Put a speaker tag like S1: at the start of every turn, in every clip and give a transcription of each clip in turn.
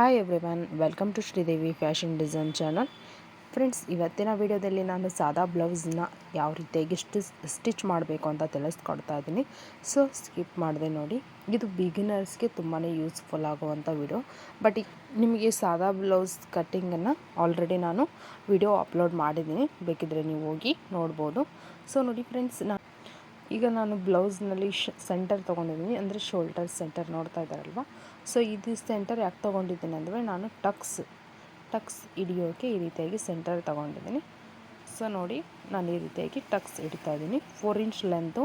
S1: Hi everyone welcome to Sridevi fashion design channel friends ಇವತ್ತಿನ ವಿಡಿಯೋದಲ್ಲಿ ನಾನು ಸಾದಾ ಬ್ಲೌಸ್ನ ಯಾವ ರೀತಿಯಾಗಿ ಸ್ಟಿಚ್ ಮಾಡಬೇಕು ಅಂತ ತಿಳಿಸ್ಕೊಡ್ತಾ ಇದ್ದೀನಿ. ಸೊ ಸ್ಕಿಪ್ ಮಾಡಿದೆ ನೋಡಿ. ಇದು ಬಿಗಿನರ್ಸ್ಗೆ ತುಂಬಾ ಯೂಸ್ಫುಲ್ ಆಗುವಂಥ ವಿಡಿಯೋ ಬಟ್ ನಿಮಗೆ ಸಾದಾ ಬ್ಲೌಸ್ ಕಟ್ಟಿಂಗನ್ನು ಆಲ್ರೆಡಿ ನಾನು ವಿಡಿಯೋ ಅಪ್ಲೋಡ್ ಮಾಡಿದ್ದೀನಿ. ಬೇಕಿದ್ರೆ ನೀವು ಹೋಗಿ ನೋಡ್ಬೋದು. ಸೊ ನೋಡಿ ಫ್ರೆಂಡ್ಸ್ ನಾ ಈಗ ನಾನು ಬ್ಲೌಸ್ನಲ್ಲಿ ಶ ಸೆಂಟರ್ ತೊಗೊಂಡಿದ್ದೀನಿ, ಅಂದರೆ ಶೋಲ್ಡರ್ ಸೆಂಟರ್ ನೋಡ್ತಾ ಇದ್ದಾರಲ್ವ? ಸೊ ಇದು ಸೆಂಟರ್ ಯಾಕೆ ತೊಗೊಂಡಿದ್ದೀನಿ ಅಂದರೆ ನಾನು ಟಕ್ಸ್ ಟಕ್ಸ್ ಹಿಡಿಯೋಕ್ಕೆ ಈ ರೀತಿಯಾಗಿ ಸೆಂಟರ್ ತೊಗೊಂಡಿದ್ದೀನಿ. ಸೊ ನೋಡಿ, ನಾನು ಈ ರೀತಿಯಾಗಿ ಟಕ್ಸ್ ಹಿಡಿತಾ ಇದ್ದೀನಿ, ಫೋರ್ ಇಂಚ್ ಲೆಂತು.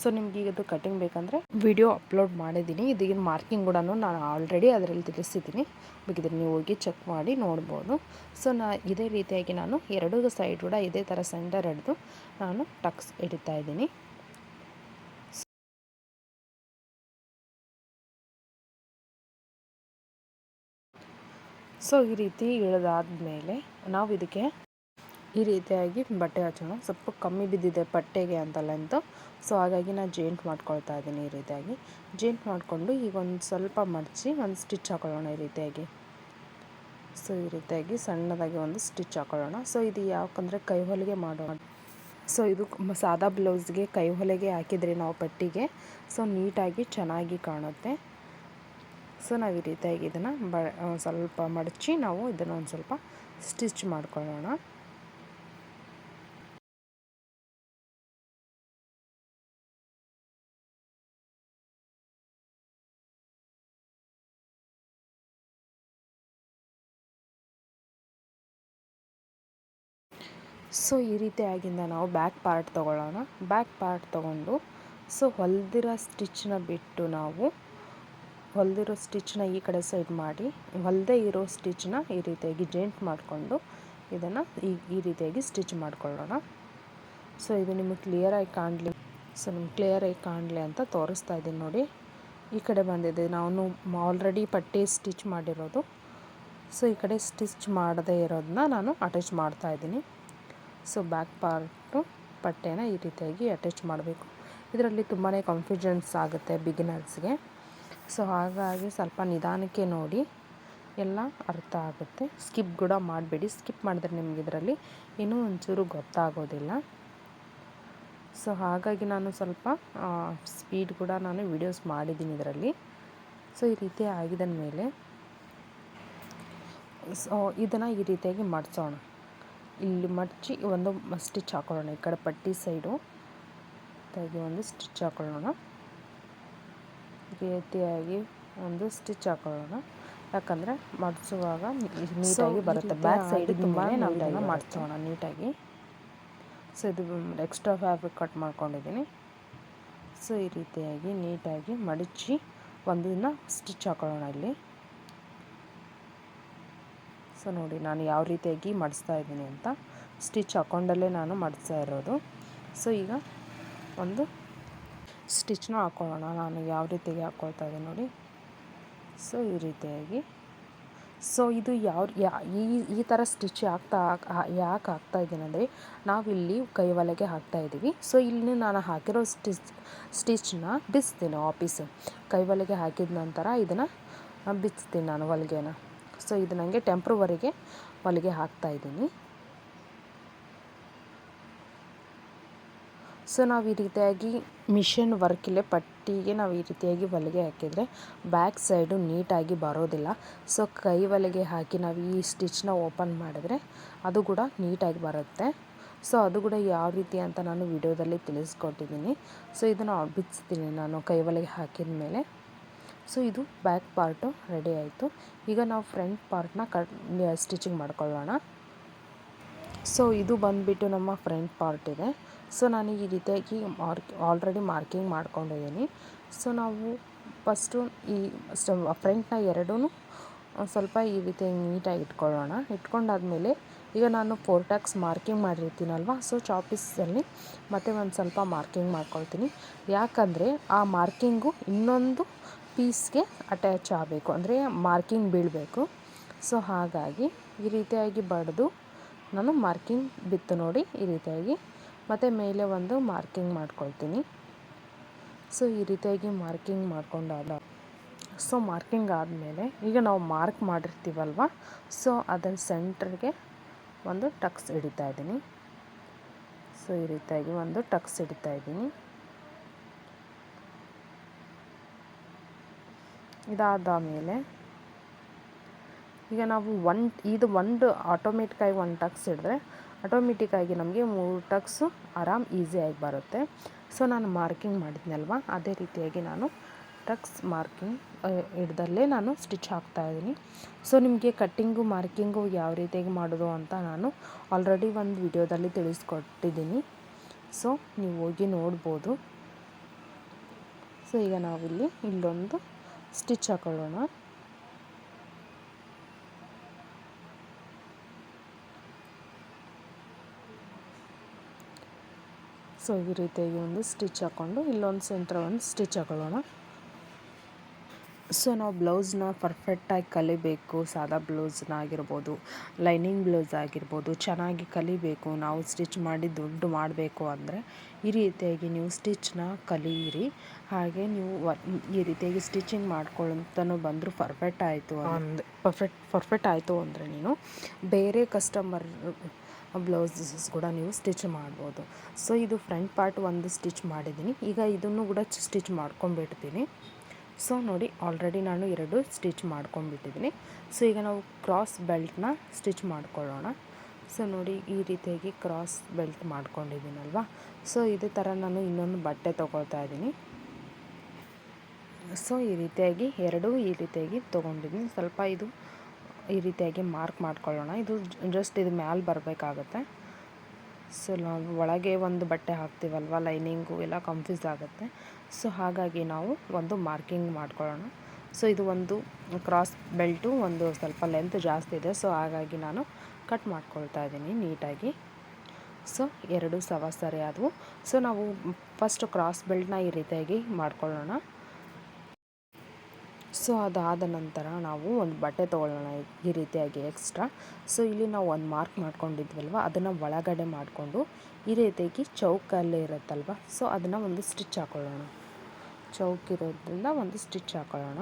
S1: ಸೊ ನಿಮ್ಗೆ ಈಗ ಅದು ಕಟಿಂಗ್ ಬೇಕಂದರೆ ವಿಡಿಯೋ ಅಪ್ಲೋಡ್ ಮಾಡಿದ್ದೀನಿ ಇದೀಗಿನ ಮಾರ್ಕಿಂಗ್ ಕೂಡ ನಾನು ಆಲ್ರೆಡಿ ಅದರಲ್ಲಿ ತಿಳಿಸಿದ್ದೀನಿ. ಬೇಕಿದ್ರೆ ನೀವು ಹೋಗಿ ಚೆಕ್ ಮಾಡಿ ನೋಡ್ಬೋದು. ಸೊ ನಾ ಇದೇ ರೀತಿಯಾಗಿ ನಾನು ಎರಡೂ ಸೈಡ್ ಕೂಡ ಇದೇ ಥರ ಸೆಂಟರ್ ಹಿಡಿದು ನಾನು ಟಕ್ಸ್ ಹಿಡಿತಾ ಇದ್ದೀನಿ. ಸೊ ಈ ರೀತಿ ಇಳಿದಾದ್ಮೇಲೆ ನಾವು ಇದಕ್ಕೆ ಈ ರೀತಿಯಾಗಿ ಬಟ್ಟೆ ಹಚ್ಚೋಣ. ಸ್ವಲ್ಪ ಕಮ್ಮಿ ಬಿದ್ದಿದೆ ಪಟ್ಟೆಗೆ ಅಂತ ಸೊ ಹಾಗಾಗಿ ನಾನು ಜೇಂಟ್ ಮಾಡ್ಕೊಳ್ತಾ ಇದ್ದೀನಿ ಈ ರೀತಿಯಾಗಿ. ಜೇಂಟ್ ಮಾಡಿಕೊಂಡು ಈಗ ಒಂದು ಸ್ವಲ್ಪ ಮಡಚಿ ಒಂದು ಸ್ಟಿಚ್ ಹಾಕೊಳ್ಳೋಣ ಈ ರೀತಿಯಾಗಿ. ಸೊ ಈ ರೀತಿಯಾಗಿ ಸಣ್ಣದಾಗಿ ಒಂದು ಸ್ಟಿಚ್ ಹಾಕೊಳ್ಳೋಣ. ಸೊ ಇದು ಯಾಕಂದರೆ ಕೈ ಹೊಲಿಗೆ ಮಾಡೋಣ. ಸೊ ಇದು ಸಾದಾ ಬ್ಲೌಸ್ಗೆ ಕೈ ಹೊಲಿಗೆ ಹಾಕಿದರೆ ನಾವು ಪಟ್ಟಿಗೆ. ಸೊ ನೀಟಾಗಿ ಚೆನ್ನಾಗಿ ಕಾಣುತ್ತೆ. ಸೊ ನಾವು ಈ ರೀತಿಯಾಗಿ ಇದನ್ನು ಬ ಸ್ವಲ್ಪ ಮಡಚಿ ನಾವು ಇದನ್ನು ಒಂದು ಸ್ವಲ್ಪ ಸ್ಟಿಚ್ ಮಾಡ್ಕೊಳ್ಳೋಣ. ಸೊ ಈ ರೀತಿಯಾಗಿಂದ ನಾವು ಬ್ಯಾಕ್ ಪಾರ್ಟ್ ತೊಗೊಳ್ಳೋಣ. ಬ್ಯಾಕ್ ಪಾರ್ಟ್ ತೊಗೊಂಡು ಸೊ ಹೊಲ್ದಿರೋ ಸ್ಟಿಚ್ನ ಬಿಟ್ಟು ನಾವು ಹೊಲ್ದಿರೋ ಸ್ಟಿಚ್ನ ಈ ಕಡೆ ಸೈಡ್ ಮಾಡಿ, ಹೊಲದೇ ಇರೋ ಸ್ಟಿಚ್ನ ಈ ರೀತಿಯಾಗಿ ಜೇಂಟ್ ಮಾಡಿಕೊಂಡು ಇದನ್ನು ಈ ಈ ರೀತಿಯಾಗಿ ಸ್ಟಿಚ್ ಮಾಡಿಕೊಳ್ಳೋಣ. ಸೊ, ಇದು ನಿಮಗೆ ಕ್ಲಿಯರಾಗಿ ಕಾಣಲಿ, ಸೊ, ನಿಮ್ಗೆ ಕ್ಲಿಯರಾಗಿ ಕಾಣಲಿ ಅಂತ ತೋರಿಸ್ತಾ ಇದ್ದೀನಿ ನೋಡಿ. ಈ ಕಡೆ ಬಂದಿದೆ, ನಾನು ಆಲ್ರೆಡಿ ಪಟ್ಟಿ ಸ್ಟಿಚ್ ಮಾಡಿರೋದು. ಸೊ, ಈ ಕಡೆ ಸ್ಟಿಚ್ ಮಾಡದೇ ಇರೋದನ್ನ ನಾನು ಅಟ್ಯಾಚ್ ಮಾಡ್ತಾ ಇದ್ದೀನಿ. ಸೊ ಬ್ಯಾಕ್ ಪಾರ್ಟು ಪಟ್ಟೆನ ಈ ರೀತಿಯಾಗಿ ಅಟ್ಯಾಚ್ ಮಾಡಬೇಕು. ಇದರಲ್ಲಿ ತುಂಬಾ ಕನ್ಫ್ಯೂಷನ್ಸ್ ಆಗುತ್ತೆ ಬಿಗಿನರ್ಸ್ಗೆ ಸೊ ಹಾಗಾಗಿ ಸ್ವಲ್ಪ ನಿಧಾನಕ್ಕೆ ನೋಡಿ. ಎಲ್ಲ ಅರ್ಥ ಆಗುತ್ತೆ. ಸ್ಕಿಪ್ ಕೂಡ ಮಾಡಬೇಡಿ. ಸ್ಕಿಪ್ ಮಾಡಿದ್ರೆ ನಿಮ್ಗೆ ಇದರಲ್ಲಿ ಇನ್ನೂ ಒಂಚೂರು ಗೊತ್ತಾಗೋದಿಲ್ಲ. ಸೊ ಹಾಗಾಗಿ ನಾನು ಸ್ವಲ್ಪ ಸ್ಪೀಡ್ ಕೂಡ ನಾನು ವಿಡಿಯೋಸ್ ಮಾಡಿದ್ದೀನಿ ಇದರಲ್ಲಿ. ಸೊ ಈ ರೀತಿ ಆಗಿದ ಮೇಲೆ ಸೊ ಇದನ್ನು ಈ ರೀತಿಯಾಗಿ ಮಡಿಸೋಣ. ಇಲ್ಲಿ ಮಡಚಿ ಒಂದು ಸ್ಟಿಚ್ ಹಾಕೊಳ್ಳೋಣ. ಈ ಕಡೆ ಪಟ್ಟಿ ಸೈಡು ಒಂದು ಸ್ಟಿಚ್ ಹಾಕೊಳ್ಳೋಣ. ರೀತಿಯಾಗಿ ಒಂದು ಸ್ಟಿಚ್ ಹಾಕೊಳ್ಳೋಣ. ಯಾಕಂದರೆ ಮಡಿಸುವಾಗ ನೀಟಾಗಿ ಬರುತ್ತೆ. ಬ್ಯಾಕ್ ಸೈಡ್ ತುಂಬಾ ನಾವು ಇದನ್ನು ಮಾಡಿಸೋಣ ನೀಟಾಗಿ. ಸೊ ಇದು ಎಕ್ಸ್ಟ್ರಾ ಫ್ಯಾಬ್ರಿಕ್ ಕಟ್ ಮಾಡ್ಕೊಂಡಿದ್ದೀನಿ. ಸೊ ಈ ರೀತಿಯಾಗಿ ನೀಟಾಗಿ ಮಡಚಿ ದಿನ ಸ್ಟಿಚ್ ಹಾಕೊಳ್ಳೋಣ ಇಲ್ಲಿ. ಸೊ ನೋಡಿ ನಾನು ಯಾವ ರೀತಿಯಾಗಿ ಮಡಿಸ್ತಾ ಇದ್ದೀನಿ ಅಂತ. ಸ್ಟಿಚ್ ಹಾಕೊಂಡಲ್ಲೇ ನಾನು ಮಡಿಸ್ತಾ ಇರೋದು. ಸೊ ಈಗ ಒಂದು ಸ್ಟಿಚ್ನ ಹಾಕ್ಕೊಳ್ಳೋಣ ನಾನು ಯಾವ ರೀತಿಯಾಗಿ ಹಾಕ್ಕೊಳ್ತಾ ಇದ್ದೀನಿ ನೋಡಿ. ಸೊ ಈ ರೀತಿಯಾಗಿ. ಸೊ ಇದು ಯಾವ ಈ ಈ ಥರ ಸ್ಟಿಚ್ ಹಾಕ್ತಾ ಯಾಕೆ ಹಾಕ್ತಾ ಇದ್ದೀನಂದರೆ ನಾವಿಲ್ಲಿ ಕೈ ಒಲೆಗೆ ಹಾಕ್ತಾ ಇದ್ದೀವಿ. ಸೊ ಇಲ್ಲಿ ನಾನು ಹಾಕಿರೋ ಸ್ಟಿಚ್, ಸ್ಟಿಚ್ನ ಬಿಸ್ತೀನಿ ಕೈ ಒಲೆಗೆ ಹಾಕಿದ ನಂತರ ಇದನ್ನು ಬಿಚ್ತೀನಿ ನಾನು ಹೊಲಿಗೆನ. ಸೊ ಇದು ನನಗೆ ಟೆಂಪ್ರವರಿಗೆ ಹೊಲಿಗೆ ಹಾಕ್ತಾ ಇದ್ದೀನಿ. ಸೊ ನಾವು ಈ ರೀತಿಯಾಗಿ ಮಿಷನ್ ವರ್ಕಿಲ್ಲೇ ಪಟ್ಟಿಗೆ ನಾವು ಈ ರೀತಿಯಾಗಿ ಹೊಲಿಗೆ ಹಾಕಿದರೆ ಬ್ಯಾಕ್ ಸೈಡು ನೀಟಾಗಿ ಬರೋದಿಲ್ಲ. ಸೊ ಕೈ ಹೊಲಿಗೆ ಹಾಕಿ ನಾವು ಈ ಸ್ಟಿಚ್ನ ಓಪನ್ ಮಾಡಿದ್ರೆ ಅದು ಕೂಡ ನೀಟಾಗಿ ಬರುತ್ತೆ. ಸೊ ಅದು ಕೂಡ ಯಾವ ರೀತಿ ಅಂತ ನಾನು ವಿಡಿಯೋದಲ್ಲಿ ತಿಳಿಸ್ಕೊಟ್ಟಿದ್ದೀನಿ ಸೊ ಇದನ್ನು ಬಿಚ್ತೀನಿ ನಾನು ಕೈ ಹೊಲಿಗೆ ಹಾಕಿದ ಮೇಲೆ. ಸೊ ಇದು ಬ್ಯಾಕ್ ಪಾರ್ಟು ರೆಡಿ ಆಯಿತು. ಈಗ ನಾವು ಫ್ರಂಟ್ ಪಾರ್ಟ್ನ ಕಟ್ ಸ್ಟಿಚಿಂಗ್ ಮಾಡ್ಕೊಳ್ಳೋಣ. ಸೊ ಇದು ಬಂದುಬಿಟ್ಟು ನಮ್ಮ ಫ್ರಂಟ್ ಪಾರ್ಟ್ ಇದೆ. ಸೊ ನಾನು ಈ ರೀತಿಯಾಗಿ ಮಾರ್ಕ್ ಆಲ್ರೆಡಿ ಮಾರ್ಕಿಂಗ್ ಮಾಡ್ಕೊಂಡಿದ್ದೀನಿ. ಸೊ ನಾವು ಫಸ್ಟು ಈ ಫ್ರಂಟ್ನ ಎರಡೂ ಸ್ವಲ್ಪ ಈ ರೀತಿಯಾಗಿ ನೀಟಾಗಿ ಇಟ್ಕೊಳ್ಳೋಣ. ಇಟ್ಕೊಂಡಾದ್ಮೇಲೆ ಈಗ ನಾನು ಫೋರ್ ಟ್ಯಾಕ್ಸ್ ಮಾರ್ಕಿಂಗ್ ಮಾಡಿರ್ತೀನಲ್ವ? ಸೊ ಚಾಪೀಸಲ್ಲಿ ಮತ್ತೆ ಒಂದು ಸ್ವಲ್ಪ ಮಾರ್ಕಿಂಗ್ ಮಾಡ್ಕೊಳ್ತೀನಿ. ಯಾಕಂದರೆ ಆ ಮಾರ್ಕಿಂಗು ಇನ್ನೊಂದು ಪೀಸ್ಗೆ ಅಟ್ಯಾಚ್ ಆಗಬೇಕು. ಅಂದರೆ ಮಾರ್ಕಿಂಗ್ ಬೀಳಬೇಕು. ಸೊ ಹಾಗಾಗಿ ಈ ರೀತಿಯಾಗಿ ಬಡಿದು ನಾನು ಮಾರ್ಕಿಂಗ್ ಬಿತ್ತು ನೋಡಿ ಈ ರೀತಿಯಾಗಿ. ಮತ್ತು ಮೇಲೆ ಒಂದು ಮಾರ್ಕಿಂಗ್ ಮಾಡ್ಕೊಳ್ತೀನಿ. ಸೊ, ಈ ರೀತಿಯಾಗಿ ಮಾರ್ಕಿಂಗ್ ಮಾಡ್ಕೊಂಡಾದ. ಸೊ, ಮಾರ್ಕಿಂಗ್ ಆದಮೇಲೆ ಈಗ ನಾವು ಮಾರ್ಕ್ ಮಾಡಿರ್ತೀವಲ್ವ? ಸೊ ಅದನ್ನು ಸೆಂಟ್ರಿಗೆ ಒಂದು ಟಕ್ಸ್ ಹಿಡಿತಾ ಇದ್ದೀನಿ. ಸೊ, ಈ ರೀತಿಯಾಗಿ ಒಂದು ಟಕ್ಸ್ ಹಿಡಿತಾ ಇದ್ದೀನಿ. ಇದಾದ ಮೇಲೆ ಈಗ ನಾವು ಒನ್, ಇದು ಒಂದು ಆಟೋಮೆಟಿಕ್ಕಾಗಿ ಒನ್ ಟಕ್ಸ್ ಹಿಡಿದ್ರೆ ಆಟೋಮೆಟಿಕ್ಕಾಗಿ ನಮಗೆ ಮೂರು ಟಕ್ಸು ಆರಾಮ್ ಈಸಿಯಾಗಿ ಬರುತ್ತೆ. ಸೊ ನಾನು ಮಾರ್ಕಿಂಗ್ ಮಾಡಿದ್ನಲ್ವ ಅದೇ ರೀತಿಯಾಗಿ ನಾನು ಟಕ್ಸ್ ಮಾರ್ಕಿಂಗ್ ಹಿಡ್ದಲ್ಲೇ ನಾನು ಸ್ಟಿಚ್ ಹಾಕ್ತಾ ಇದ್ದೀನಿ ಸೊ ನಿಮಗೆ ಕಟ್ಟಿಂಗು ಮಾರ್ಕಿಂಗು ಯಾವ ರೀತಿಯಾಗಿ ಮಾಡೋದು ಅಂತ ನಾನು ಆಲ್ರೆಡಿ ಒಂದು ವಿಡಿಯೋದಲ್ಲಿ ತಿಳಿಸ್ಕೊಟ್ಟಿದ್ದೀನಿ ಸೊ ನೀವು ಹೋಗಿ ನೋಡ್ಬೋದು. ಸೊ ಈಗ ನಾವಿಲ್ಲಿ ಇಲ್ಲೊಂದು ಸ್ಟಿಚ್ ಹಾಕೊಳ್ಳೋಣ. ಸೊ ಈ ರೀತಿಯಾಗಿ ಒಂದು ಸ್ಟಿಚ್ ಹಾಕ್ಕೊಂಡು ಇಲ್ಲೊಂದು ಸೆಂಟ್ರ್ ಒಂದು ಸ್ಟಿಚ್ ಹಾಕೊಳ್ಳೋಣ. ಸೊ ನಾವು ಬ್ಲೌಸ್ನ ಪರ್ಫೆಕ್ಟಾಗಿ ಕಲಿಬೇಕು ಸಾದಾ ಬ್ಲೌಸ್ನ ಆಗಿರ್ಬೋದು ಲೈನಿಂಗ್ ಬ್ಲೌಸ್ ಆಗಿರ್ಬೋದು ಚೆನ್ನಾಗಿ ಕಲಿಬೇಕು ನಾವು ಸ್ಟಿಚ್ ಮಾಡಿ ದುಡ್ಡು ಮಾಡಬೇಕು ಅಂದರೆ ಈ ರೀತಿಯಾಗಿ ನೀವು ಸ್ಟಿಚ್ನ ಕಲಿಯಿರಿ ಹಾಗೆ ನೀವು ಈ ರೀತಿಯಾಗಿ ಸ್ಟಿಚಿಂಗ್ ಮಾಡ್ಕೊಳ್ಳೋಂತನೂ ಬಂದರೂ ಪರ್ಫೆಕ್ಟ್ ಆಯಿತು ಅಂದರೆ ಪರ್ಫೆಕ್ಟ್ ಪರ್ಫೆಕ್ಟ್ ಆಯಿತು ಅಂದರೆ ನೀನು ಬೇರೆ ಕಸ್ಟಮರ್ ಬ್ಲೌಸಸ್ ಕೂಡ ನೀವು ಸ್ಟಿಚ್ ಮಾಡ್ಬೋದು. ಸೊ ಇದು ಫ್ರಂಟ್ ಪಾರ್ಟ್ ಒಂದು ಸ್ಟಿಚ್ ಮಾಡಿದ್ದೀನಿ. ಈಗ ಇದನ್ನು ಕೂಡ ಸ್ಟಿಚ್ ಮಾಡ್ಕೊಂಬಿಡ್ತೀನಿ ಸೊ ನೋಡಿ ಆಲ್ರೆಡಿ ನಾನು ಎರಡು ಸ್ಟಿಚ್ ಮಾಡ್ಕೊಂಡ್ಬಿಟ್ಟಿದ್ದೀನಿ. ಸೊ ಈಗ ನಾವು ಕ್ರಾಸ್ ಬೆಲ್ಟ್ನ ಸ್ಟಿಚ್ ಮಾಡ್ಕೊಳ್ಳೋಣ. ಸೊ ನೋಡಿ, ಈ ರೀತಿಯಾಗಿ ಕ್ರಾಸ್ ಬೆಲ್ಟ್ ಮಾಡ್ಕೊಂಡಿದ್ದೀನಲ್ವಾ? ಸೊ ಇದೇ ಥರ ನಾನು ಇನ್ನೊಂದು ಬಟ್ಟೆ ತೊಗೊಳ್ತಾ ಇದ್ದೀನಿ. ಸೊ ಈ ರೀತಿಯಾಗಿ, ಎರಡು ಈ ರೀತಿಯಾಗಿ ತೊಗೊಂಡಿದ್ದೀನಿ. ಸ್ವಲ್ಪ ಇದು ಈ ರೀತಿಯಾಗಿ ಮಾರ್ಕ್ ಮಾಡ್ಕೊಳ್ಳೋಣ. ಇದು ಜಸ್ಟ್ ಇದು ಮ್ಯಾಲೆ ಬರಬೇಕಾಗತ್ತೆ. ಸೊ ನಾವು ಒಳಗೆ ಒಂದು ಬಟ್ಟೆ ಹಾಕ್ತೀವಲ್ವ, ಲೈನಿಂಗು ಎಲ್ಲ ಕನ್ಫ್ಯೂಸ್ ಆಗುತ್ತೆ. ಸೊ ಹಾಗಾಗಿ ನಾವು ಒಂದು ಮಾರ್ಕಿಂಗ್ ಮಾಡ್ಕೊಳ್ಳೋಣ. ಸೊ ಇದು ಒಂದು ಕ್ರಾಸ್ ಬೆಲ್ಟು ಒಂದು ಸ್ವಲ್ಪ ಲೆಂತ್ ಜಾಸ್ತಿ ಇದೆ. ಸೊ ಹಾಗಾಗಿ ನಾನು ಕಟ್ ಮಾಡ್ಕೊಳ್ತಾ ಇದ್ದೀನಿ ನೀಟಾಗಿ. ಸೊ ಎರಡು ಸವ ಸರಿ ಆದವು ಸೊ ನಾವು ಫಸ್ಟ್ ಕ್ರಾಸ್ ಬೆಲ್ಟ್ನ ಈ ರೀತಿಯಾಗಿ ಮಾಡ್ಕೊಳ್ಳೋಣ. ಸೊ ಅದಾದ ನಂತರ ನಾವು ಒಂದು ಬಟ್ಟೆ ತೊಗೊಳ್ಳೋಣ ಈ ರೀತಿಯಾಗಿ ಎಕ್ಸ್ಟ್ರಾ ಸೊ ಇಲ್ಲಿ ನಾವು ಒಂದು ಮಾರ್ಕ್ ಮಾಡ್ಕೊಂಡಿದ್ವಲ್ವ? ಅದನ್ನು ಒಳಗಡೆ ಮಾಡಿಕೊಂಡು ಈ ರೀತಿಯಾಗಿ ಚೌಕಲ್ಲೇ ಇರುತ್ತಲ್ವ? ಸೊ ಅದನ್ನು ಒಂದು ಸ್ಟಿಚ್ ಹಾಕೊಳ್ಳೋಣ. ಚೌಕ್ ಇರೋದ್ರಿಂದ ಒಂದು ಸ್ಟಿಚ್ ಹಾಕೊಳ್ಳೋಣ.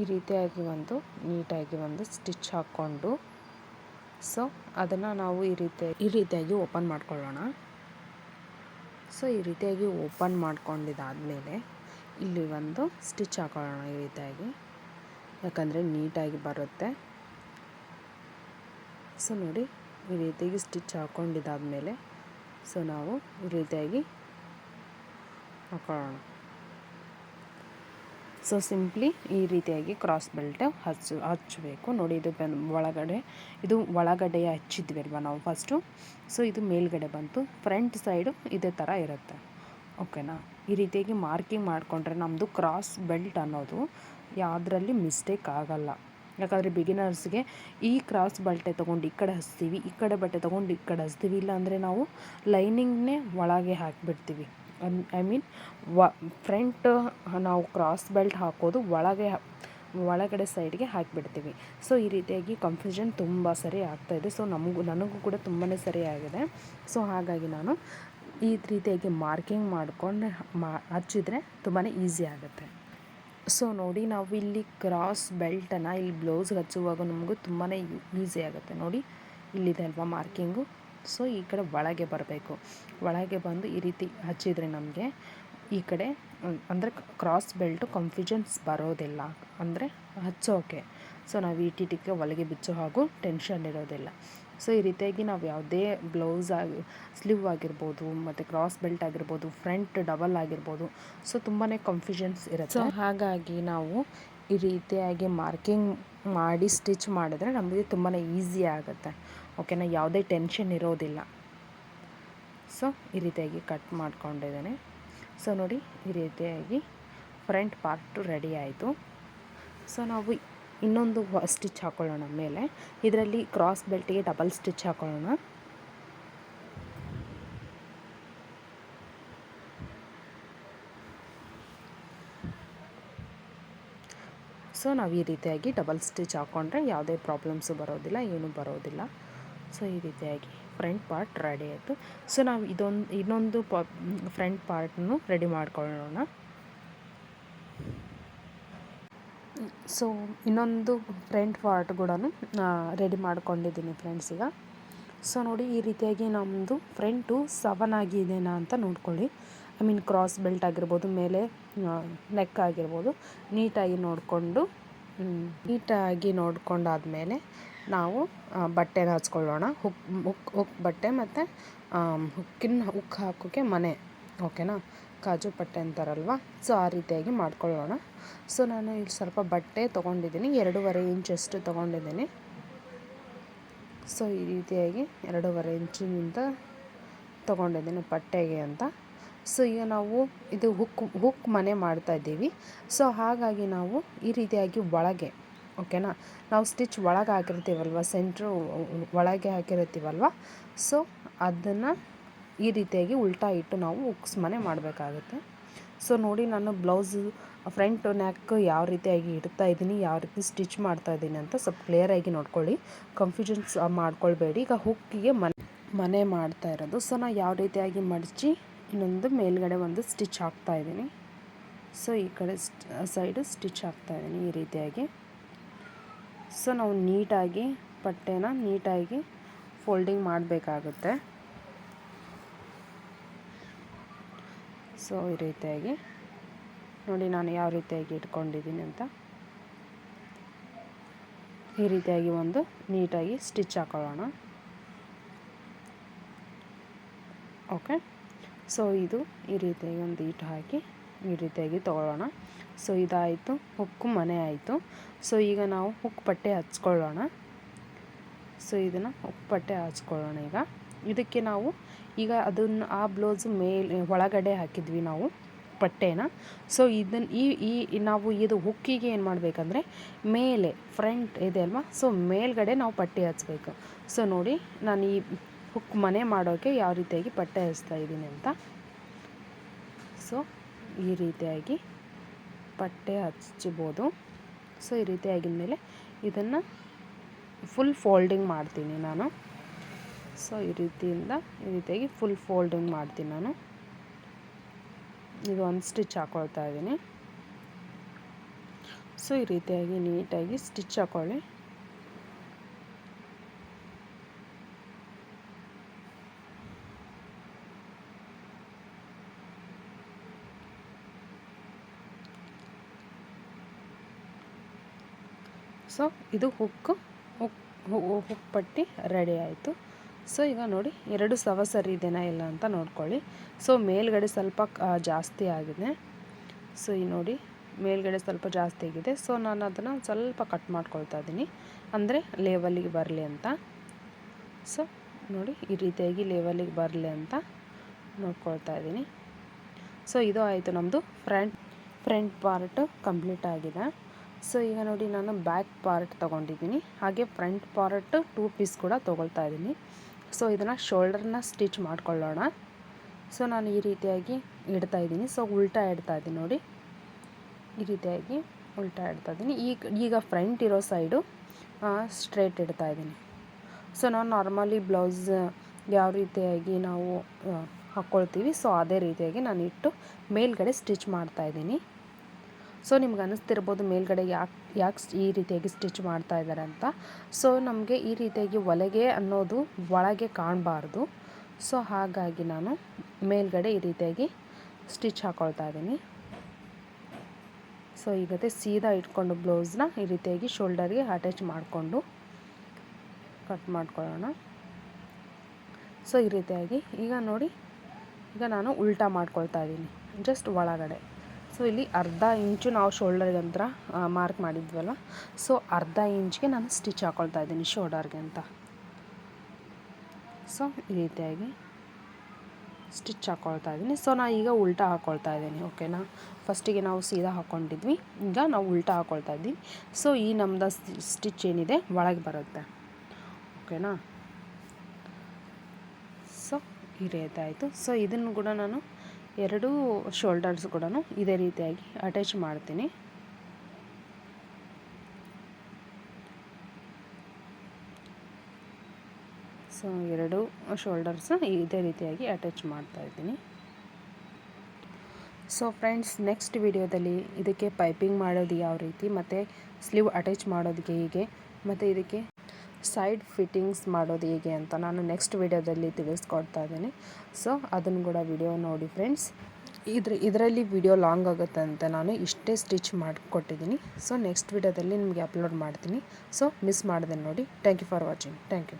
S1: ಈ ರೀತಿಯಾಗಿ ಒಂದು ನೀಟಾಗಿ ಒಂದು ಸ್ಟಿಚ್ ಹಾಕ್ಕೊಂಡು. ಸೊ ಅದನ್ನು ನಾವು ಈ ರೀತಿ ಈ ರೀತಿಯಾಗಿ ಓಪನ್ ಮಾಡ್ಕೊಳ್ಳೋಣ. ಸೊ, ಈ ರೀತಿಯಾಗಿ ಓಪನ್ ಮಾಡ್ಕೊಂಡಿದ್ದಾದಮೇಲೆ ಇಲ್ಲಿ ಒಂದು ಸ್ಟಿಚ್ ಹಾಕೊಳ್ಳೋಣ ಈ ರೀತಿಯಾಗಿ. ಯಾಕಂದರೆ ನೀಟಾಗಿ ಬರುತ್ತೆ. ಸೊ, ನೋಡಿ, ಈ ರೀತಿಯಾಗಿ ಸ್ಟಿಚ್ ಹಾಕ್ಕೊಂಡಿದ್ದಾದಮೇಲೆ ಸೊ, ನಾವು ಈ ರೀತಿಯಾಗಿ ಹಾಕೊಳ್ಳೋಣ. ಸೊ ಸಿಂಪ್ಲಿ ಈ ರೀತಿಯಾಗಿ ಕ್ರಾಸ್ ಬೆಲ್ಟ್ ಹಚ್ಚು, ಹಚ್ಚಬೇಕು. ನೋಡಿ, ಇದು ಒಳಗಡೆ ಇದು ಒಳಗಡೆ ಹಚ್ಚಿದ್ವಿ ಅಲ್ವಾ ನಾವು ಫಸ್ಟು ಸೊ ಇದು ಮೇಲ್ಗಡೆ ಬಂತು. ಫ್ರಂಟ್ ಸೈಡು ಇದೇ ಥರ ಇರುತ್ತೆ. ಓಕೆನಾ ಈ ರೀತಿಯಾಗಿ ಮಾರ್ಕಿಂಗ್ ಮಾಡಿಕೊಂಡ್ರೆ ನಮ್ಮದು ಕ್ರಾಸ್ ಬೆಲ್ಟ್ ಅನ್ನೋದು ಯಾವುದರಲ್ಲಿ ಮಿಸ್ಟೇಕ್ ಆಗಲ್ಲ. ಯಾಕಂದರೆ ಬಿಗಿನರ್ಸ್ಗೆ ಈ ಕ್ರಾಸ್ ಬಟ್ಟೆ ತೊಗೊಂಡು ಈ ಕಡೆ ಹಚ್ತೀವಿ, ಈ ಕಡೆ ಬಟ್ಟೆ ತೊಗೊಂಡು ಈ ಕಡೆ ಹಚ್ತೀವಿ. ಇಲ್ಲಾಂದರೆ ನಾವು ಲೈನಿಂಗ್ನೇ ಒಳಗೆ ಹಾಕಿಬಿಡ್ತೀವಿ. ಐ ಮೀನ್ ವ ಫ್ರಂಟ್ ನಾವು ಕ್ರಾಸ್ ಬೆಲ್ಟ್ ಹಾಕೋದು ಒಳಗೆ ಒಳಗಡೆ ಸೈಡ್ಗೆ ಹಾಕಿಬಿಡ್ತೀವಿ. ಸೊ, ಈ ರೀತಿಯಾಗಿ ಕನ್ಫ್ಯೂಷನ್ ತುಂಬ ಸರಿ ಆಗ್ತಾಯಿದೆ ಸೊ, ನಮಗೂ ನನಗೂ ಕೂಡ ತುಂಬಾ ಸರಿ ಆಗಿದೆ. ಸೊ, ಹಾಗಾಗಿ ನಾನು ಈ ರೀತಿಯಾಗಿ ಮಾರ್ಕಿಂಗ್ ಮಾಡಿಕೊಂಡು ಮಾ ಹಚ್ಚಿದ್ರೆ ತುಂಬಾ ಈಸಿ ಆಗುತ್ತೆ. ಸೊ, ನೋಡಿ ನಾವು ಇಲ್ಲಿ ಕ್ರಾಸ್ ಬೆಲ್ಟನ್ನು ಇಲ್ಲಿ ಬ್ಲೌಸ್ಗೆ ಹಚ್ಚುವಾಗ ನಮಗೂ ತುಂಬಾ ಈಸಿ ಆಗುತ್ತೆ. ನೋಡಿ, ಇಲ್ಲಿದೆ ಅಲ್ವಾ ಮಾರ್ಕಿಂಗು ಸೊ ಈ ಕಡೆ ಒಳಗೆ ಬರಬೇಕು. ಒಳಗೆ ಬಂದು ಈ ರೀತಿ ಹಚ್ಚಿದರೆ ನಮಗೆ ಈ ಕಡೆ, ಅಂದರೆ ಕ್ರಾಸ್ ಬೆಲ್ಟು ಕನ್ಫ್ಯೂಷನ್ಸ್ ಬರೋದಿಲ್ಲ. ಅಂದರೆ ಹಚ್ಚೋಕೆ. ಸೊ ನಾವು ಈ ಟಿಟಿಗೆ ಒಳಗೆ ಬಿಚ್ಚೋ ಹಾಗೂ ಟೆನ್ಷನ್ ಇರೋದಿಲ್ಲ. ಸೊ ಈ ರೀತಿಯಾಗಿ ನಾವು ಯಾವುದೇ ಬ್ಲೌಸ್ ಆಗಿ ಸ್ಲಿವ್ ಆಗಿರ್ಬೋದು, ಮತ್ತು ಕ್ರಾಸ್ ಬೆಲ್ಟ್ ಆಗಿರ್ಬೋದು ಫ್ರಂಟ್ ಡಬಲ್ ಆಗಿರ್ಬೋದು, ಸೊ ತುಂಬಾ ಕನ್ಫ್ಯೂಷನ್ಸ್ ಇರುತ್ತೆ. ಹಾಗಾಗಿ ನಾವು ಈ ರೀತಿಯಾಗಿ ಮಾರ್ಕಿಂಗ್ ಮಾಡಿ ಸ್ಟಿಚ್ ಮಾಡಿದ್ರೆ ನಮಗೆ ತುಂಬಾ ಈಸಿ ಆಗುತ್ತೆ. ಓಕೆನಾ? ಯಾವುದೇ ಟೆನ್ಷನ್ ಇರೋದಿಲ್ಲ. ಸೊ ಈ ರೀತಿಯಾಗಿ ಕಟ್ ಮಾಡ್ಕೊಂಡಿದ್ದೇನೆ. ಸೊ ನೋಡಿ, ಈ ರೀತಿಯಾಗಿ ಫ್ರಂಟ್ ಪಾರ್ಟು ರೆಡಿ ಆಯಿತು. ಸೊ ನಾವು ಇನ್ನೊಂದು ಸ್ಟಿಚ್ ಹಾಕೊಳ್ಳೋಣ ಮೇಲೆ. ಇದರಲ್ಲಿ ಕ್ರಾಸ್ ಬೆಲ್ಟಿಗೆ ಡಬಲ್ ಸ್ಟಿಚ್ ಹಾಕೊಳ್ಳೋಣ. ಸೊ ನಾವು ಈ ರೀತಿಯಾಗಿ ಡಬಲ್ ಸ್ಟಿಚ್ ಹಾಕ್ಕೊಂಡ್ರೆ ಯಾವುದೇ ಪ್ರಾಬ್ಲಮ್ಸು ಬರೋದಿಲ್ಲ, ಏನೂ ಬರೋದಿಲ್ಲ. ಸೊ, ಈ ರೀತಿಯಾಗಿ ಫ್ರಂಟ್ ಪಾರ್ಟ್ ರೆಡಿ ಆಯಿತು. ಸೊ, ನಾವು ಇದೊಂದು, ಇನ್ನೊಂದು ಪ ಫ್ರಂಟ್ ಪಾರ್ಟನ್ನು ರೆಡಿ ಮಾಡ್ಕೊಳ್ಳೋಣ. ಸೊ, ಇನ್ನೊಂದು ಫ್ರಂಟ್ ಪಾರ್ಟ್ ಕೂಡ ರೆಡಿ ಮಾಡ್ಕೊಂಡಿದ್ದೀನಿ ಫ್ರೆಂಡ್ಸ್ ಈಗ. ಸೊ, ನೋಡಿ, ಈ ರೀತಿಯಾಗಿ ನಮ್ಮದು ಫ್ರಂಟು ಸವನ್ ಆಗಿದೆಯಾ ಅಂತ ನೋಡ್ಕೊಳ್ಳಿ. ಐ ಮೀನ್ ಕ್ರಾಸ್ ಬೆಲ್ಟ್ ಆಗಿರ್ಬೋದು, ಮೇಲೆ ನೆಕ್ ಆಗಿರ್ಬೋದು ನೀಟಾಗಿ ನೋಡಿಕೊಂಡು ನೀಟಾಗಿ ನೋಡ್ಕೊಂಡಾದಮೇಲೆ ನಾವು ಬಟ್ಟೆನ ಹಚ್ಕೊಳ್ಳೋಣ. ಹುಕ್ ಹುಕ್ ಹುಕ್ ಬಟ್ಟೆ ಮತ್ತು ಹುಕ್ಕಿನ, ಹುಕ್ ಹಾಕೋಕ್ಕೆ ಮನೆ, ಓಕೆನಾ? ಕಾಜು ಬಟ್ಟೆ ಅಂತಾರಲ್ವ? ಸೊ, ಆ ರೀತಿಯಾಗಿ ಮಾಡ್ಕೊಳ್ಳೋಣ. ಸೊ, ನಾನು ಇಲ್ಲಿ ಸ್ವಲ್ಪ ಬಟ್ಟೆ ತೊಗೊಂಡಿದ್ದೀನಿ. ಎರಡೂವರೆ ಇಂಚಷ್ಟು ತೊಗೊಂಡಿದ್ದೀನಿ. ಸೊ, ಈ ರೀತಿಯಾಗಿ ಎರಡೂವರೆ ಇಂಚಿನಿಂದ ತೊಗೊಂಡಿದ್ದೀನಿ ಬಟ್ಟೆಗೆ ಅಂತ. ಸೊ, ಈಗ ನಾವು ಇದು ಹುಕ್ ಹುಕ್ ಮನೆ ಮಾಡ್ತಾಯಿದ್ದೀವಿ ಸೊ, ಹಾಗಾಗಿ ನಾವು ಈ ರೀತಿಯಾಗಿ ಒಳಗೆ ಓಕೆನಾ? ನಾವು ಸ್ಟಿಚ್ ಒಳಗೆ ಹಾಕಿರ್ತೀವಲ್ವ? ಸೆಂಟ್ರು ಒಳಗೆ ಹಾಕಿರ್ತೀವಲ್ವ? ಸೊ ಅದನ್ನು ಈ ರೀತಿಯಾಗಿ ಉಲ್ಟಾ ಇಟ್ಟು ನಾವು ಹುಕ್ಸ್ ಮನೆ ಮಾಡಬೇಕಾಗುತ್ತೆ. ಸೊ ನೋಡಿ ನಾನು ಬ್ಲೌಸ್ ಫ್ರಂಟ್ ನೆಕ್ ಯಾವ ರೀತಿಯಾಗಿ ಇಡ್ತಾ ಇದ್ದೀನಿ, ಯಾವ ರೀತಿ ಸ್ಟಿಚ್ ಮಾಡ್ತಾ ಇದ್ದೀನಿ ಅಂತ ಸ್ವಲ್ಪ ಕ್ಲಿಯರಾಗಿ ನೋಡ್ಕೊಳ್ಳಿ. ಕನ್ಫ್ಯೂಷನ್ಸ್ ಮಾಡ್ಕೊಳ್ಬೇಡಿ. ಈಗ ಹುಕ್ಕಿಗೆ ಮನೆ ಮನೆ ಮಾಡ್ತಾ ಇರೋದು. ಸೊ ನಾನು ಯಾವ ರೀತಿಯಾಗಿ ಮಡಚಿ ಇನ್ನೊಂದು ಮೇಲ್ಗಡೆ ಒಂದು ಸ್ಟಿಚ್ ಹಾಕ್ತಾ ಇದ್ದೀನಿ. ಸೊ ಈ ಕಡೆ ಸೈಡು ಸ್ಟಿಚ್ ಹಾಕ್ತಾ ಇದ್ದೀನಿ ಈ ರೀತಿಯಾಗಿ. ಸೊ ನಾವು ನೀಟಾಗಿ ಬಟ್ಟೆನ ನೀಟಾಗಿ ಫೋಲ್ಡಿಂಗ್ ಮಾಡಬೇಕಾಗುತ್ತೆ. ಸೊ ಈ ರೀತಿಯಾಗಿ. ನೋಡಿ ನಾನು ಯಾವ ರೀತಿಯಾಗಿ ಇಟ್ಕೊಂಡಿದ್ದೀನಿ ಅಂತ. ಈ ರೀತಿಯಾಗಿ ಒಂದು ನೀಟಾಗಿ ಸ್ಟಿಚ್ ಹಾಕೊಳ್ಳೋಣ. ಓಕೆ. ಸೊ ಇದು ಈ ರೀತಿಯಾಗಿ ಒಂದು ಈಟು ಹಾಕಿ ಈ ರೀತಿಯಾಗಿ ತೊಗೊಳ್ಳೋಣ. ಸೊ, ಇದಾಯಿತು. ಹುಕ್ಕು ಮನೆ ಆಯಿತು. ಸೊ, ಈಗ ನಾವು ಹುಕ್ ಪಟ್ಟೆ ಹಚ್ಕೊಳ್ಳೋಣ. ಸೊ, ಇದನ್ನು ಹುಕ್ ಪಟ್ಟೆ ಹಚ್ಕೊಳ್ಳೋಣ ಈಗ. ಇದಕ್ಕೆ ನಾವು ಈಗ ಅದನ್ನು, ಆ ಬ್ಲೌಸ್ ಮೇಲೆ, ಒಳಗಡೆ ಹಾಕಿದ್ವಿ ನಾವು ಪಟ್ಟೆನ ಸೊ ಇದನ್ನು ಈ ಈ, ನಾವು ಇದು ಹುಕ್ಕಿಗೆ ಏನು ಮಾಡಬೇಕಂದ್ರೆ ಮೇಲೆ, ಫ್ರಂಟ್ ಇದೆ ಅಲ್ವಾ? ಸೊ, ಮೇಲ್ಗಡೆ ನಾವು ಪಟ್ಟೆ ಹಚ್ಬೇಕು. ಸೊ, ನೋಡಿ, ನಾನು ಈ ಹುಕ್ ಮನೆ ಮಾಡೋಕ್ಕೆ ಯಾವ ರೀತಿಯಾಗಿ ಪಟ್ಟೆ ಹಚ್ತಾ ಇದ್ದೀನಿ ಅಂತ. ಸೊ ಈ ರೀತಿಯಾಗಿ ಪಟ್ಟೆ ಹಚ್ಬೋದು ಸೊ ಈ ರೀತಿ ಆಗಿದ್ಮೇಲೆ ಇದನ್ನು ಫುಲ್ ಫೋಲ್ಡಿಂಗ್ ಮಾಡ್ತೀನಿ ನಾನು. ಸೊ ಈ ರೀತಿಯಿಂದ ಈ ರೀತಿಯಾಗಿ ಫುಲ್ ಫೋಲ್ಡಿಂಗ್ ಮಾಡ್ತೀನಿ ನಾನು. ಇದು ಒಂದು ಸ್ಟಿಚ್ ಹಾಕೊಳ್ತಾ ಇದ್ದೀನಿ. ಸೊ ಈ ರೀತಿಯಾಗಿ ನೀಟಾಗಿ ಸ್ಟಿಚ್ ಹಾಕೊಳ್ಳಿ. ಸೊ ಇದು ಹುಕ್ ಹುಕ್ ಹುಕ್ ಪಟ್ಟಿ ರೆಡಿ ಆಯಿತು. ಸೊ ಈಗ ನೋಡಿ, ಎರಡು ಸವ ಸರಿ ಇದೆಯಾ ಇಲ್ಲ ಅಂತ ನೋಡ್ಕೊಳ್ಳಿ. ಸೊ ಮೇಲ್ಗಡೆ ಸ್ವಲ್ಪ ಜಾಸ್ತಿ ಆಗಿದೆ. ಸೊ ಈ ನೋಡಿ, ಮೇಲ್ಗಡೆ ಸ್ವಲ್ಪ ಜಾಸ್ತಿ ಆಗಿದೆ. ಸೊ ನಾನು ಅದನ್ನು ಸ್ವಲ್ಪ ಕಟ್ ಮಾಡ್ಕೊಳ್ತಾ ಇದ್ದೀನಿ. ಅಂದರೆ ಲೇವಲ್ಲಿಗೆ ಬರಲಿ ಅಂತ. ಸೊ ನೋಡಿ, ಈ ರೀತಿಯಾಗಿ ಲೇವಲಿಗೆ ಬರಲಿ ಅಂತ ನೋಡ್ಕೊಳ್ತಾ ಇದ್ದೀನಿ. ಸೊ ಇದು ಆಯಿತು ನಮ್ಮದು ಫ್ರಂಟ್ ಫ್ರಂಟ್ ಪಾರ್ಟ್ ಕಂಪ್ಲೀಟ್ ಆಗಿದೆ. ಸೊ ಈಗ ನೋಡಿ ನಾನು ಬ್ಯಾಕ್ ಪಾರ್ಟ್ ತೊಗೊಂಡಿದ್ದೀನಿ. ಹಾಗೆ ಫ್ರಂಟ್ ಪಾರ್ಟ್ ಟೂ ಪೀಸ್ ಕೂಡ ತೊಗೊಳ್ತಾ ಇದ್ದೀನಿ. ಸೊ ಇದನ್ನು ಶೋಲ್ಡರ್ನ ಸ್ಟಿಚ್ ಮಾಡ್ಕೊಳ್ಳೋಣ. ಸೊ ನಾನು ಈ ರೀತಿಯಾಗಿ ಇಡ್ತಾ ಇದ್ದೀನಿ. ಸೊ ಉಲ್ಟಾ ಇಡ್ತಾ ಇದ್ದೀನಿ ನೋಡಿ. ಈ ರೀತಿಯಾಗಿ ಉಲ್ಟಾ ಇಡ್ತಾ ಇದ್ದೀನಿ. ಈಗ ಈಗ ಫ್ರಂಟ್ ಇರೋ ಸೈಡು ಸ್ಟ್ರೇಟ್ ಇಡ್ತಾ ಇದ್ದೀನಿ. ಸೊ ನಾವು ನಾರ್ಮಲಿ ಬ್ಲೌಸ್ ಯಾವ ರೀತಿಯಾಗಿ ನಾವು ಹಾಕ್ಕೊಳ್ತೀವಿ. ಸೊ ಅದೇ ರೀತಿಯಾಗಿ ನಾನು ಇಟ್ಟು ಮೇಲ್ಗಡೆ ಸ್ಟಿಚ್ ಮಾಡ್ತಾ ಇದ್ದೀನಿ. ಸೊ ನಿಮ್ಗೆ ಅನ್ನಿಸ್ತಿರ್ಬೋದು ಮೇಲ್ಗಡೆ ಯಾಕೆ ಯಾಕೆ ಈ ರೀತಿಯಾಗಿ ಸ್ಟಿಚ್ ಮಾಡ್ತಾ ಇದ್ದಾರೆ ಅಂತ. ಸೊ ನಮಗೆ ಈ ರೀತಿಯಾಗಿ ಒಲೆಗೆ ಅನ್ನೋದು ಒಳಗೆ ಕಾಣಬಾರ್ದು. ಸೊ ಹಾಗಾಗಿ ನಾನು ಮೇಲ್ಗಡೆ ಈ ರೀತಿಯಾಗಿ ಸ್ಟಿಚ್ ಹಾಕ್ಕೊಳ್ತಾ ಇದ್ದೀನಿ. ಸೊ ಈಗತ್ತೆ ಸೀದಾ ಇಟ್ಕೊಂಡು ಬ್ಲೌಸ್ನ ಈ ರೀತಿಯಾಗಿ ಶೋಲ್ಡರ್ಗೆ ಅಟ್ಯಾಚ್ ಮಾಡಿಕೊಂಡು ಕಟ್ ಮಾಡ್ಕೊಳ್ಳೋಣ. ಸೊ ಈ ರೀತಿಯಾಗಿ ಈಗ ನೋಡಿ, ಈಗ ನಾನು ಉಲ್ಟಾ ಮಾಡ್ಕೊಳ್ತಾ ಇದ್ದೀನಿ, ಜಸ್ಟ್ ಒಳಗಡೆ. ಸೊ ಇಲ್ಲಿ ಅರ್ಧ ಇಂಚು ನಾವು ಶೋಲ್ಡರ್ಗೆ ಅಂತ ಮಾರ್ಕ್ ಮಾಡಿದ್ವಲ್ಲ. ಸೊ ಅರ್ಧ ಇಂಚ್ಗೆ ನಾನು ಸ್ಟಿಚ್ ಹಾಕ್ಕೊಳ್ತಾ ಇದ್ದೀನಿ ಶೋಲ್ಡರ್ಗೆ ಅಂತ. ಸೊ ಈ ರೀತಿಯಾಗಿ ಸ್ಟಿಚ್ ಹಾಕ್ಕೊಳ್ತಾ ಇದ್ದೀನಿ. ಸೊ ನಾನು ಈಗ ಉಲ್ಟಾ ಹಾಕ್ಕೊಳ್ತಾ ಇದ್ದೀನಿ ಓಕೆನಾ ಫಸ್ಟಿಗೆ ನಾವು ಸೀದಾ ಹಾಕ್ಕೊಂಡಿದ್ವಿ ಈಗ ನಾವು ಉಲ್ಟಾ ಹಾಕ್ಕೊಳ್ತಾ ಇದ್ದೀವಿ. ಸೊ ಈ ನಮ್ಮದು ಸ್ಟಿಚ್ ಏನಿದೆ, ಒಳಗೆ ಬರುತ್ತೆ. ಓಕೆನಾ ಸೊ ಈ ರೀತಿ ಆಯಿತು. ಸೊ ಇದನ್ನು ಕೂಡ ನಾನು ಎರಡೂ ಶೋಲ್ಡರ್ಸ್ ಕೂಡ ಇದೇ ರೀತಿಯಾಗಿ ಅಟ್ಯಾಚ್ ಮಾಡ್ತೀನಿ. ಸೊ ಎರಡು ಶೋಲ್ಡರ್ಸ್ ಇದೇ ರೀತಿಯಾಗಿ ಅಟ್ಯಾಚ್ ಮಾಡ್ತಾ ಇದ್ದೀನಿ. ಸೊ ಫ್ರೆಂಡ್ಸ್ ನೆಕ್ಸ್ಟ್ ವಿಡಿಯೋದಲ್ಲಿ ಇದಕ್ಕೆ ಪೈಪಿಂಗ್ ಮಾಡೋದು ಯಾವ ರೀತಿ, ಮತ್ತು ಸ್ಲೀವ್ ಅಟ್ಯಾಚ್ ಮಾಡೋದಕ್ಕೆ ಹೀಗೆ, ಮತ್ತು ಇದಕ್ಕೆ ಸೈಡ್ ಫಿಟ್ಟಿಂಗ್ಸ್ ಮಾಡೋದು ಹೇಗೆ ಅಂತ ನಾನು ನೆಕ್ಸ್ಟ್ ವಿಡಿಯೋದಲ್ಲಿ ತಿಳಿಸ್ಕೊಡ್ತಾ ಇದ್ದೀನಿ. ಸೊ ಅದನ್ನು ಕೂಡ ವಿಡಿಯೋ ನೋಡಿ ಫ್ರೆಂಡ್ಸ್ ಇದ್ರ, ಇದರಲ್ಲಿ ವಿಡಿಯೋ ಲಾಂಗ್ ಆಗುತ್ತೆ ಅಂತ ನಾನು ಇಷ್ಟೇ ಸ್ಟಿಚ್ ಮಾಡಿಕೊಟ್ಟಿದ್ದೀನಿ. ಸೊ ನೆಕ್ಸ್ಟ್ ವಿಡಿಯೋದಲ್ಲಿ ನಿಮಗೆ ಅಪ್ಲೋಡ್ ಮಾಡ್ತೀನಿ. ಸೊ ಮಿಸ್ ಮಾಡಿದೆ ನೋಡಿ. Thank you for watching thank you